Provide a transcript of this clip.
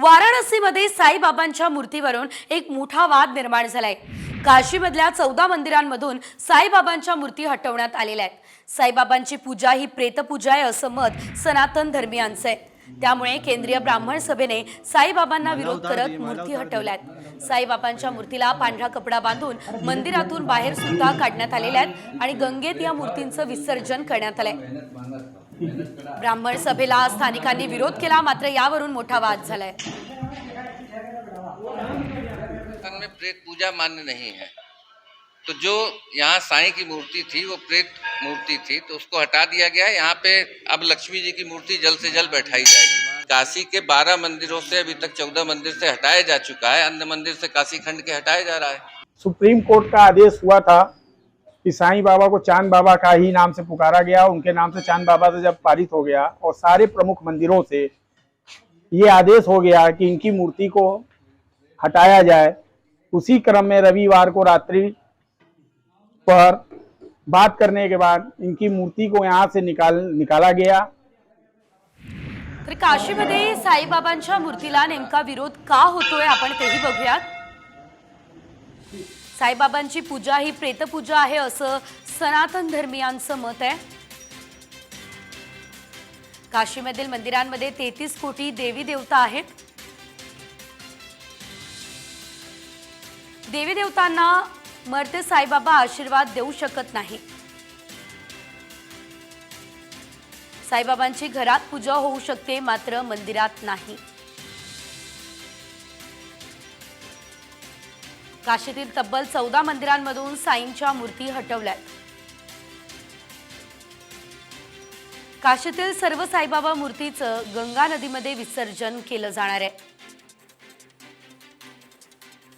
वाराणसीमध्ये साईबाबांच्या मूर्तीवरून एक मोठा वाद निर्माण झालाय. काशीमधल्या चौदा मंदिरांमधून साईबाबांच्या मूर्ती हटवण्यात आलेल्या आहेत. साईबाबांची पूजा ही प्रेतपूजा आहे असं मत सनातन धर्मियांचं आहे. त्यामुळे केंद्रीय ब्राह्मण सभेने साईबाबांना विरोध करत मूर्ती हटवल्यात साईबाबांच्या मूर्तीला पांढरा कपडा बांधून मंदिरातून बाहेर सुद्धा काढण्यात आलेल्या आहेत आणि गंगेत या मूर्तींचं विसर्जन करण्यात आलंय. ब्राह्मण सभेला स्थानिकांनी विरोध केला मात्र यावरून मोठा वाद झालाय. में प्रेत पूजा मान्य नहीं है। तो जो यहाँ साईं की मूर्ति थी वो प्रेत मूर्ति थी तो उसको हटा दिया गया। है यहाँ पे अब लक्ष्मी जी की मूर्ति जल्द से जल्द बैठाई जाएगी। काशी के बारह मंदिरों से अभी तक चौदह मंदिर से हटाया जा चुका है। अन्य मंदिर से काशी खंड के हटाया जा रहा है। सुप्रीम कोर्ट का आदेश हुआ था कि साईं बाबा को चांद बाबा का ही नाम से पुकारा गया उनके नाम से चांद बाबा से जब पारित हो गया और सारे प्रमुख मंदिरों से ये आदेश हो गया कि इनकी मूर्ति को हटाया जाए उसी क्रम में रविवार को रात्रि पर बात करने के बाद इनकी मूर्ति को यहाँ से निकाल निकाला गया। तर काशीमध्ये साईबाबांच्या मूर्तीला नेमका विरोध का होतोय आपण तेही बघूयात. साईबाबांची पूजा ही प्रेतपूजा आहे असं सनातन धर्मियांचं मत आहे. काशीमधील मंदिरांमध्ये तेहतीस कोटी देवी देवता आहेत. देवी देवतांना मरते साईबाबा आशीर्वाद देऊ शकत नाही. साईबाबांची घरात पूजा होऊ शकते मात्र मंदिरात नाही. काशीतील तब्बल चौदा मंदिरांमधून साईंच्या मूर्ती हटवल्यात. काशीतील सर्व साईबाबा मूर्तीचं गंगा नदीमध्ये विसर्जन केलं जाणार आहे.